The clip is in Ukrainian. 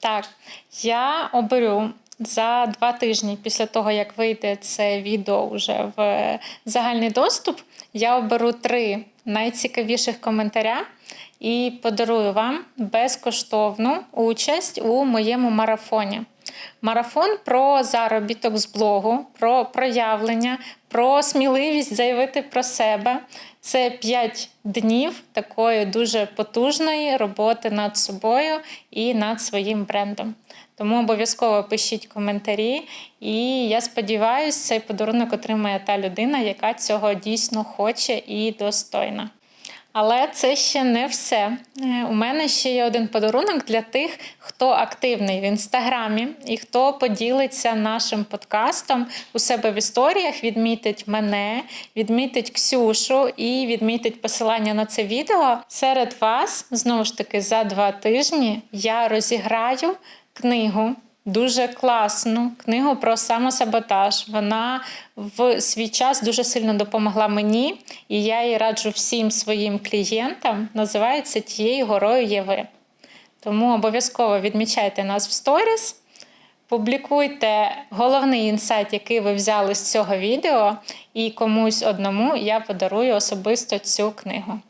Так, я оберу за два тижні після того, як вийде це відео вже в загальний доступ. Я оберу три найцікавіших коментаря і подарую вам безкоштовну участь у моєму марафоні. Марафон про заробіток з блогу, про проявлення, про сміливість заявити про себе. Це 5 днів такої дуже потужної роботи над собою і над своїм брендом. Тому обов'язково пишіть коментарі, і я сподіваюся, цей подарунок отримає та людина, яка цього дійсно хоче і достойна. Але це ще не все. Е, У мене ще є один подарунок для тих, хто активний в інстаграмі і хто поділиться нашим подкастом у себе в історіях, відмітить мене, відмітить Ксюшу і відмітить посилання на це відео. Серед вас знову ж таки за два тижні я розіграю книгу. Дуже класну книгу про самосаботаж. Вона в свій час дуже сильно допомогла мені, і я її раджу всім своїм клієнтам. Називається Тією горою є ви. Тому обов'язково відмічайте нас в сторіс, публікуйте головний інсайт, який ви взяли з цього відео, і комусь одному я подарую особисто цю книгу.